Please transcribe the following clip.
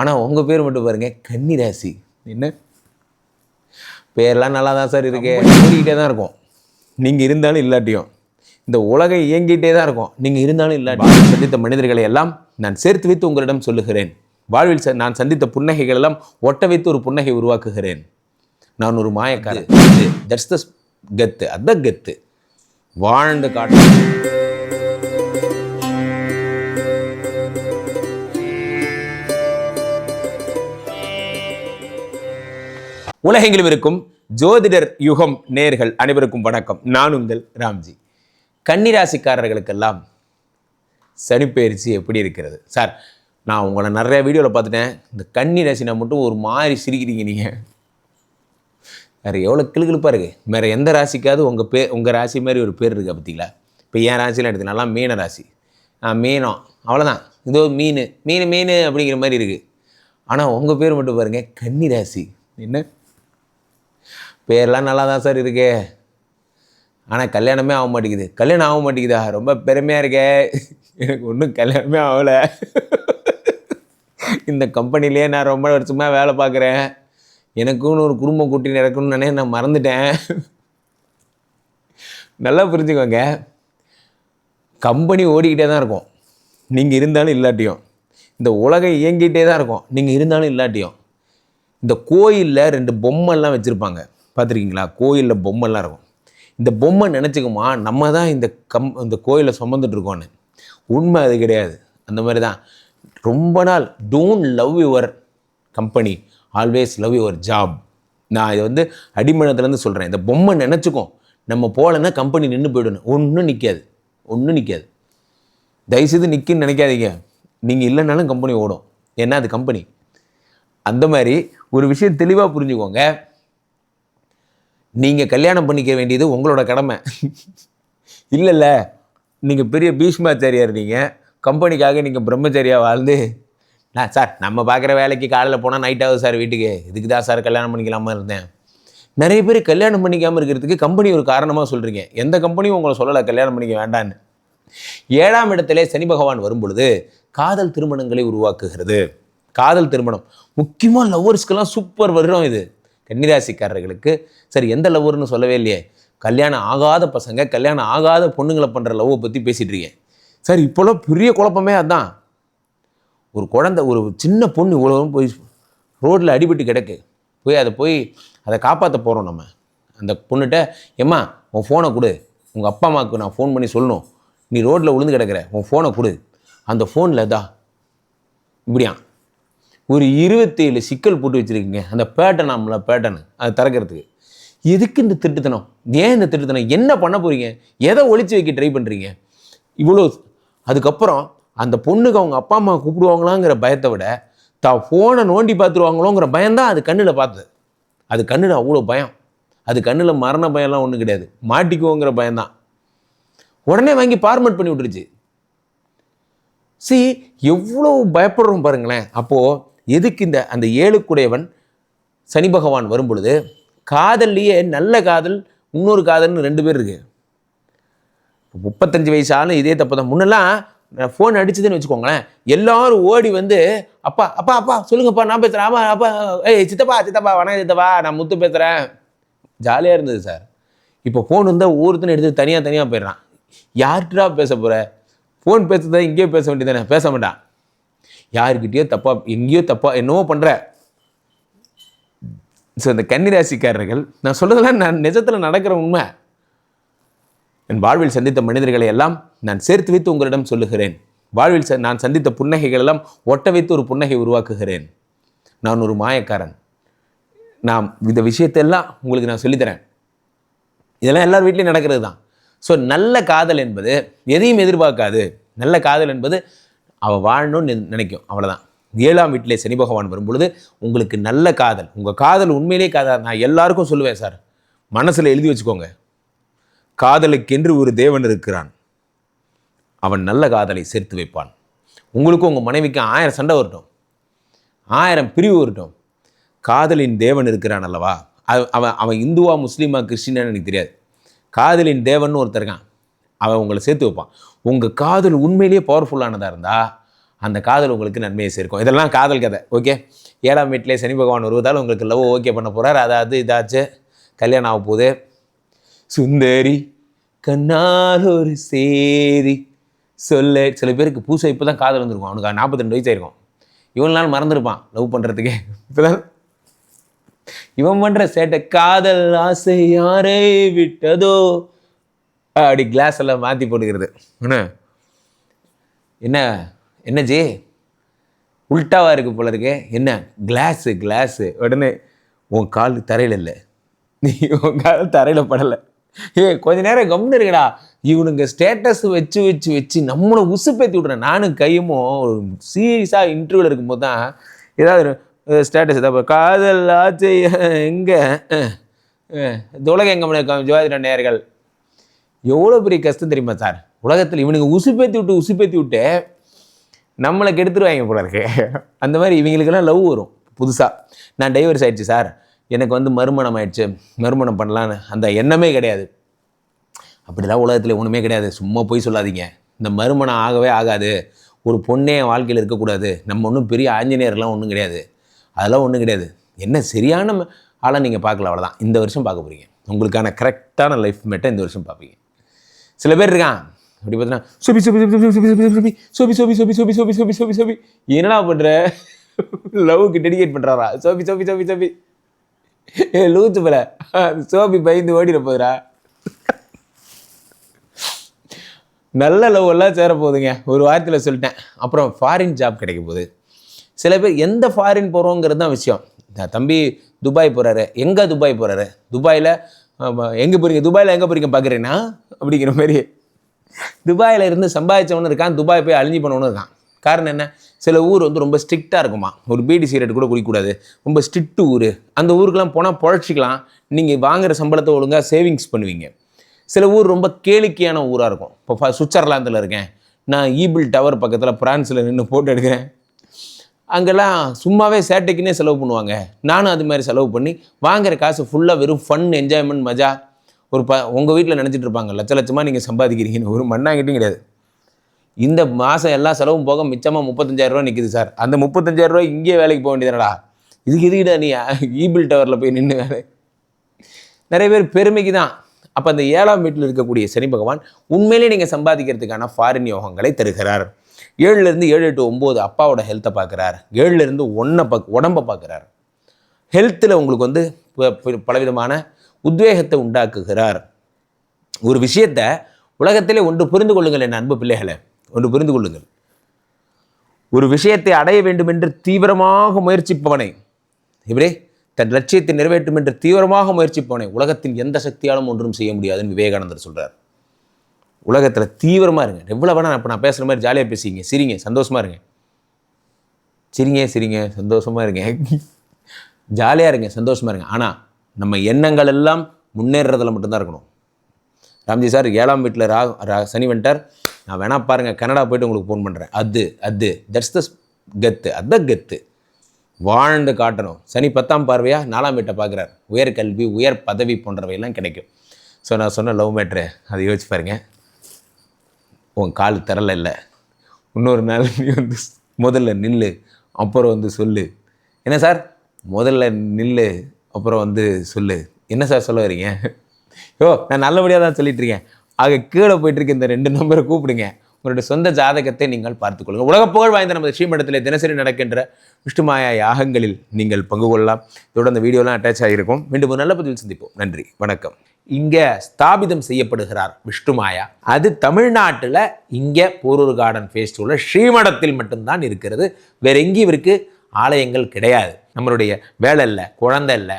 ஆனால் உங்கள் பேர் மட்டும் பாருங்கள் கன்னி ராசி என்ன? பேர்லாம் நல்லா தான் சார் இருக்கு. ஓடிக்கிட்டே தான் இருக்கும். நீங்கள் இருந்தாலும் இல்லாட்டியும். இந்த உலகம் இயங்கிட்டே தான் இருக்கும். நீங்கள் இருந்தாலும் இல்லாட்டியும். சந்தித்த மனிதர்களை எல்லாம் நான் சேர்த்து வைத்து உங்களிடம் சொல்லுகிறேன். வாழ்வில் நான் சந்தித்த புன்னகைகள் எல்லாம் ஒட்ட வைத்து ஒரு புன்னகை உருவாக்குகிறேன். நான் ஒரு மாயக்காரன். தட்ஸ் த கெத்து. அதான் கெத்து. வாழ்ந்து காட்டு. உலகெங்கிலும் இருக்கும் ஜோதிடர் யுகம் நேர்கள் அனைவருக்கும் வணக்கம். நான் உங்கள் ராம்ஜி. கன்னிராசிக்காரர்களுக்கெல்லாம் சனிப்பெயர்ச்சி எப்படி இருக்கிறது? சார் நான் உங்களை நிறைய வீடியோவில் பார்த்துட்டேன். இந்த கன்னி ராசினா மட்டும் ஒரு மாதிரி சிரிக்கிறீங்க நீங்கள் வேறு எவ்வளோ கிளுகிழுப்பாக இருக்குது வேறு எந்த ராசிக்காவது உங்கள் பே உங்கள் ராசி மாதிரி ஒரு பேர் இருக்கா பார்த்தீங்களா? இப்போ என் ராசிலாம் எடுத்து நல்லா மீன ராசி. ஆ மீனம். அவ்வளோதான் இதோ மீன். மீன் மீன் அப்படிங்கிற மாதிரி இருக்குது ஆனால் உங்கள் பேர் மட்டும் பாருங்கள் கன்னி ராசி. என்ன? பேர்லாம் நல்லா தான் சார் இருக்கே. ஆனால் கல்யாணமே ஆக மாட்டேங்குது. கல்யாணம் ஆக மாட்டேங்குதா? ரொம்ப பெருமையாக இருக்கே. எனக்கு ஒன்றும் கல்யாணமே ஆகலை. இந்த கம்பெனிலேயே நான் ரொம்ப வருஷமாக வேலை பார்க்குறேன். எனக்குன்னு ஒரு குடும்பம் குட்டி நடக்கணும்னு நினைய நான் மறந்துட்டேன். நல்லா புரிஞ்சுக்கோங்க. கம்பெனி ஓடிக்கிட்டே தான் இருக்கும். நீங்கள் இருந்தாலும் இல்லாட்டியும். இந்த உலகம் இயங்கிட்டே தான் இருக்கும். நீங்கள் இருந்தாலும் இல்லாட்டியும். இந்த கோயிலில் ரெண்டு பொம்மைலாம் வச்சுருப்பாங்க. பார்த்துருக்கீங்களா? கோயிலில் பொம்மைலாம் இருக்கும். இந்த பொம்மை நினச்சிக்குமா நம்ம தான் இந்த கம் இந்த கோயிலை சுமந்துட்டு இருக்கோன்னு உண்மை அது கிடையாது. அந்த மாதிரி தான் ரொம்ப நாள் don't love your company always love your job நான் இதை வந்து அடிமனத்துலேருந்து சொல்கிறேன் இந்த பொம்மை நினச்சிக்கும். நம்ம போகலன்னா கம்பெனி நின்று போயிடணும். ஒன்றும் நிற்காது ஒன்றும் நிற்காது தயவுசெய்து நிற்குன்னு நினைக்காதீங்க. நீங்கள் இல்லைனாலும் கம்பெனி ஓடும். ஏன்னா அது கம்பெனி அந்த மாதிரி ஒரு விஷயம் தெளிவாக புரிஞ்சுக்கோங்க. நீங்கள் கல்யாணம் பண்ணிக்க வேண்டியது உங்களோட கடமை. இல்லைல்ல நீங்கள் பெரிய பீஷ்மாச்சாரியார் இருந்தீங்க கம்பெனிக்காக நீங்கள் பிரம்மச்சாரியாக வாழ்ந்து. நான் சார் நம்ம பார்க்குற வேலைக்கு காலையில் போனால் நைட் ஆகுது சார் வீட்டுக்கு. இதுக்கு தான் சார் கல்யாணம் பண்ணிக்கலாமா இருந்தேன். நிறைய பேர் கல்யாணம் பண்ணிக்காமல் இருக்கிறதுக்கு கம்பெனி ஒரு காரணமாக சொல்கிறீங்க எந்த கம்பெனியும் உங்களை சொல்லலை கல்யாணம் பண்ணிக்க வேண்டான்னு ஏழாம் இடத்துல சனி பகவான் வரும் பொழுது காதல் திருமணங்களை உருவாக்குகிறது. காதல் திருமணம். முக்கியமாக லவ்வர்ஸ்க்கெல்லாம் சூப்பர் வருடம் இது. கன்னிராசிக்காரர்களுக்கு சரி எந்த லவ்வர்னு சொல்லவே இல்லையே. கல்யாணம் ஆகாத பசங்க கல்யாணம் ஆகாத பொண்ணுங்களை பண்ணுற லவ்வை பற்றி பேசிகிட்டு இருக்கேன் சார் இப்போல்லாம் பெரிய குழப்பமே அதான். ஒரு குழந்தை ஒரு சின்ன பொண்ணு இவ்வளோ போய் ரோட்டில் அடிபட்டு கிடக்கு. போய் அதை போய் அதை காப்பாற்ற போகிறோம் நம்ம. அந்த பொண்ணுகிட்ட எம்மா உன் ஃபோனை கொடு. உங்கள் அப்பா அம்மாவுக்கு நான் ஃபோன் பண்ணி சொல்லணும். நீ ரோட்டில் விழுந்து கிடக்குற. உன் ஃபோனை கொடு. அந்த ஃபோனில் தான் இப்படியான் ஒரு இருபத்தேழு சிக்கல் போட்டு வச்சுருக்கீங்க. அந்த பேட்டர்ன் நம்மள பேட்டர்னு அதை திறக்கிறதுக்கு. எதுக்கு இந்த திட்டுத்தனம் ஏன் இந்த திட்டுத்தனம் என்ன பண்ண போகிறீங்க எதை ஒழிச்சு வைக்க ட்ரை பண்ணுறீங்க இவ்வளோ அதுக்கப்புறம் அந்த பொண்ணுக்கு அவங்க அப்பா அம்மா கூப்பிடுவாங்களாங்கிற பயத்தை விட தான் ஃபோனை நோண்டி பார்த்துருவாங்களோங்கிற பயம்தான் அது கண்ணில் பார்த்தது. அது கண்ணில் அவ்வளோ பயம். அது கண்ணில் மரண பயம்லாம் ஒன்றும் கிடையாது. மாட்டிக்குவோங்கிற பயம்தான். உடனே வாங்கி ஃபார்மேட் பண்ணி விட்டுருச்சு. சி எவ்வளோ பயப்படுறோம் பாருங்களேன். அப்போது எதுக்கு இந்த அந்த ஏழுக்குடையவன் சனி பகவான் வரும் பொழுது காதல்லையே நல்ல காதல் இன்னொரு காதல்னு ரெண்டு பேர் இருக்கு. முப்பத்தஞ்சு வயசு ஆளும் இதே தப்பு தான் முன்னெல்லாம் ஃபோன் அடிச்சதுன்னு வச்சுக்கோங்களேன் எல்லாரும் ஓடி வந்து அப்பா அப்பா அப்பா சொல்லுங்கப்பா நான் பேசுகிறேன் ஆமா அப்பா ஏய் சித்தப்பா சித்தப்பா வணக்கம் சித்தப்பா நான் முத்து பேசுகிறேன் ஜாலியாக இருந்தது சார். இப்போ ஃபோன் இருந்தால் ஒவ்வொருத்தனும் எடுத்து தனியாக தனியாக போயிடுறான். யார்கிட்டா பேச போகிற ஃபோன் பேசுறதா இங்கேயோ பேச வேண்டியதானே பேச மாட்டான். யாருக்கிட்டேயோ தப்பா எங்கேயோ தப்பா என்னவோ பண்ணுற ஸோ இந்த கன்னிராசிக்காரர்கள் நான் சொல்றதெல்லாம் நான் நிஜத்தில் நடக்கிற உண்மை. என் வாழ்வில் சந்தித்த மனிதர்களை எல்லாம் நான் சேர்த்து வைத்து உங்களிடம் சொல்லுகிறேன். வாழ்வில் ச- நான் சந்தித்த புன்னகைகள் எல்லாம் ஒட்ட வைத்து ஒரு புன்னகை உருவாக்குகிறேன். நான் ஒரு மாயக்காரன். நான் இந்த விஷயத்தெல்லாம் உங்களுக்கு நான் சொல்லித்தரேன். இதெல்லாம் எல்லார் வீட்லேயும் நடக்கிறது தான் ஸோ நல்ல காதல் என்பது எதையும் எதிர்பார்க்காது. நல்ல காதல் என்பது அவள் வாழணும்னு நினைக்கும். அவ்வளோதான் ஏழாம் வீட்டிலே சனி பகவான் வரும்பொழுது உங்களுக்கு நல்ல காதல். உங்கள் காதல் உண்மையிலே காதல். நான் எல்லாருக்கும் சொல்லுவேன் சார். மனசில் எழுதி வச்சுக்கோங்க. காதலுக்கென்று ஒரு தேவன் இருக்கிறான். அவன் நல்ல காதலை சேர்த்து வைப்பான். உங்களுக்கும் உங்கள் மனைவிக்கும் ஆயிரம் சண்டை வரட்டும். ஆயிரம் பிரிவு வரட்டும். காதலின் தேவன் இருக்கிறான் அல்லவா? அவ- அவன் அவன் இந்துவா முஸ்லீமா கிறிஸ்டினான்னு எனக்கு தெரியாது. காதலின் தேவன் ஒருத்தர் இருக்கான். அவன் உங்களை சேர்த்து வைப்பான். உங்கள் காதல் உண்மையிலேயே பவர்ஃபுல்லானதாக இருந்தால் அந்த காதல் உங்களுக்கு நன்மையை சேர்க்கும். இதெல்லாம் காதல் கதை ஓகே ஏழாம் வீட்டிலே சனி பகவான் வருவதால் உங்களுக்கு லவ் ஓகே பண்ண போகிறார் அதாவது இதாச்சு. கல்யாணம் ஆக போகுது. சுந்தரி கண்ணால் ஒரு சேரி சொல்ல சில பேருக்கு பூசை இப்போ தான் காதல் வந்திருக்கும். அவனுக்கு நாற்பத்தி ரெண்டு வயசு ஆயிருக்கும் இவன் நாள் மறந்துருப்பான் லவ் பண்ணுறதுக்கே இப்போதான். இவன் பண்ணுற சேட்டை காதல் ஆசை யாரை விட்டதோ அப்படி கிளாஸ் எல்லாம் மாற்றி போட்டுக்கிறது. என்ன? என்ன? என்ன ஜி? உல்ட்டாவாக இருக்குது போல இருக்கே. என்ன? கிளாஸு கிளாஸு உடனே உன் கால் தரையில் இல்லை. நீ உன் கால் தரையில் படலை. ஏ கொஞ்ச நேரம் கம்னு இருக்கடா இவனுங்க ஸ்டேட்டஸ் வச்சு வச்சு வச்சு நம்மளை உசுப்பேற்றி விட்றேன் நானும் கையுமோ சீரியஸாக இன்டர்வியூவில் இருக்கும்போது தான் ஏதாவது ஸ்டேட்டஸ் ஏதாவது காதல் ஆச்சு. எங்கே? உலக எங்கே ஜோதிட நேர்கள் எவ்வளோ பெரிய கஷ்டம் தெரியுமா சார்? உலகத்தில் இவனுங்க உசுப்பேத்தி விட்டு உசுப்பேத்தி விட்டு நம்மளை கெடுத்துருவாங்க போல இருக்கு. அந்த மாதிரி இவங்களுக்கெல்லாம் லவ் வரும். புதுசாக நான் டைவர்ஸ் ஆயிடுச்சு சார். எனக்கு வந்து மறுமணம் ஆயிடுச்சு. மறுமணம் பண்ணலான்னு அந்த எண்ணமே கிடையாது. அப்படிலாம் உலகத்தில் ஒன்றுமே கிடையாது. சும்மா போய் சொல்லாதீங்க. இந்த மறுமணம் ஆகவே ஆகாது. ஒரு பொண்ணே என் வாழ்க்கையில் இருக்கக்கூடாது. நம்ம ஒன்றும் பெரிய ஆஞ்சநேயர்லாம் ஒன்றும் கிடையாது. அதெல்லாம் ஒன்றும் கிடையாது. என்ன சரியான ஆளாக நீங்கள் பார்க்கல அவ்வளோதான் இந்த வருஷம் பார்க்க போகிறீங்க உங்களுக்கான கரெக்டான லைஃப் மேட்டை இந்த வருஷம் பார்ப்பீங்க. சில பேர் இருக்கான் அப்படி பார்த்தீங்கன்னா சோபி சோபி சோபி சோபி சோபி சோபி சோபி சோபி சோபி சோபி சோபி சோபி சோபி சோபி என்னடா பண்ணுற லவ்க்கு டெடிகேட் பண்றாரா சோபி சோபி சோபி சோபி ஏ லூத்து போல சோபி பயந்து ஓடிட போதுரா நல்ல லவ் எல்லாம் சேர போகுதுங்க ஒரு வாரத்தில் சொல்லிட்டேன் அப்புறம் ஃபாரின் ஜாப் கிடைக்க போகுது சில பேர் எந்த ஃபாரின் போகிறோங்கிறது தான் விஷயம் தம்பி துபாய் போகிறாரு எங்கே துபாய் போகிறாரு துபாயில் எங்கே போகிறீங்க துபாயில் எங்கே போகிறீங்க பார்க்குறேன்னா அப்படிங்கிற மாதிரி. துபாயில் இருந்து சம்பாதிச்சவனு இருக்கான். துபாய் போய் அழிஞ்சு பண்ணவனு இருக்கான். காரணம் என்ன? சில ஊர் வந்து ரொம்ப ஸ்ட்ரிக்டாக இருக்குமா? ஒரு பீடி சிகரெட் கூட குடிக்கக்கூடாது. ரொம்ப ஸ்ட்ரிக்ட் ஊர். அந்த ஊருக்கெல்லாம் போனால் பொழைச்சிக்கலாம். நீங்கள் வாங்குற சம்பளத்தை ஒழுங்காக சேவிங்ஸ் பண்ணுவீங்க. சில ஊர் ரொம்ப கேளிக்கையான ஊராக இருக்கும். இப்போ சுவிட்சர்லாந்தில் இருக்கேன். நான் ஈபிள் டவர் பக்கத்தில் பிரான்ஸில் நின்று ஃபோட்டோ எடுக்கிறேன். அங்கெல்லாம் சும்மாவே சேட்டைக்குன்னே செலவு பண்ணுவாங்க. நானும் அது மாதிரி செலவு பண்ணி வாங்குற காசு ஃபுல்லாக வெறும் ஃபன் என்ஜாய்மெண்ட் மஜா. ஒரு ப உங்கள் வீட்டில் நினச்சிட்டு இருப்பாங்க லட்ச லட்சமாக நீங்கள் சம்பாதிக்கிறீங்கன்னு. ஒரு மண்ணாங்கிட்டும் கிடையாது. இந்த மாதம் எல்லா செலவும் போக மிச்சமாக முப்பத்தஞ்சாயிரரூவா நிற்குது சார். அந்த முப்பத்தஞ்சாயிரரூவா இங்கேயே வேலைக்கு போக வேண்டியதுடா இதுக்கு எதுக்கிட்ட நீ ஈபிள் டவரில் போய் நின்று வேலை? நிறைய பேர் பெருமைக்கு தான். அப்போ அந்த ஏழாம் வீட்டில் இருக்கக்கூடிய சனி பகவான் உண்மையிலே நீங்கள் சம்பாதிக்கிறதுக்கான ஃபாரின் யோகங்களை தருகிறார். ஏழுலேருந்து ஏழு எட்டு ஒம்பது அப்பாவோட ஹெல்த்தை பார்க்குறார். ஏழுலேருந்து ஒன்றை பக் உடம்பை பார்க்குறார். ஹெல்த்தில் உங்களுக்கு வந்து பலவிதமான உத்வேகத்தை உண்டாக்குகிறார். ஒரு விஷயத்தை உலகத்திலே ஒன்று புரிந்து கொள்ளுங்கள் என் அன்பு பிள்ளைகளை. ஒன்று புரிந்து கொள்ளுங்கள். ஒரு விஷயத்தை அடைய வேண்டும் என்று தீவிரமாக முயற்சிப்பவனை இவரே தன் லட்சியத்தை நிறைவேற்றும் என்று தீவிரமாக முயற்சிப்பவனை உலகத்தின் எந்த சக்தியாலும் ஒன்றும் செய்ய முடியாதுன்னு விவேகானந்தர் சொல்கிறார் உலகத்தில் தீவிரமாக இருங்க. எவ்வளோ வேணால் இப்போ நான் பேசுகிற மாதிரி ஜாலியாக பேசிங்க சிரிங்க சந்தோஷமாக இருங்க. சிரிங்க சிரிங்க சந்தோஷமாக இருங்க. ஜாலியாக இருங்க சந்தோஷமாக இருங்க. ஆனால் நம்ம எண்ணங்கள் எல்லாம் முன்னேறதில் மட்டும்தான் இருக்கணும். ராம்ஜி சார் ஏழாம் வீட்டில் ரா ரா- சனி வந்துட்டார். நான் வேணா பாருங்கள் கனடா போயிட்டு உங்களுக்கு ஃபோன் பண்ணுறேன் அது அது. தட்ஸ் த கெத்து. அதுதான் கெத்து. வாழ்ந்து காட்டணும். சனி பத்தாம் பார்வையா? நாலாம் வீட்டை பார்க்குறார். உயர் கல்வி உயர் பதவி போன்றவையெல்லாம் கிடைக்கும். ஸோ நான் சொன்ன லவ் மேட்ரு அதை யோசிச்சு பாருங்கள் உன் கால் திரல இல்லை. இன்னொரு நாள் நீ வந்து முதல்ல நில்லு அப்புறம் வந்து சொல்லு. என்ன சார்? முதல்ல நில்லு அப்புறம் வந்து சொல்லு. என்ன சார் சொல்ல வரீங்க யோ நான் நல்லபடியாக தான் சொல்லிகிட்ருக்கேன் ஆக கீழே போயிட்டுருக்கு இந்த ரெண்டு நம்பரை கூப்பிடுங்க. உங்களுடைய சொந்த ஜாதகத்தை நீங்கள் பார்த்துக்கொள்ளுங்கள் உலக புகழ் வாய்ந்த நமது ஸ்ரீமடத்தில் தினசரி நடக்கின்ற விஷ்ணுமாயா யாகங்களில் நீங்கள் பங்கு கொள்ளலாம். இதோட அந்த வீடியோலாம் அட்டாச் ஆகியிருக்கும். மீண்டும் ஒரு நல்ல பதிவில் சந்திப்போம். நன்றி. வணக்கம். இங்கே ஸ்தாபிதம் செய்யப்படுகிறார் விஷ்ணுமாயா. அது தமிழ்நாட்டில் இங்கே போரூர் கார்டன் ஃபேஸ்டிவலில் ஸ்ரீமடத்தில் மட்டும்தான் இருக்கிறது. வேற எங்கேயும் இவருக்கு ஆலயங்கள் கிடையாது. நம்மளுடைய வேலை இல்லை குழந்தை இல்லை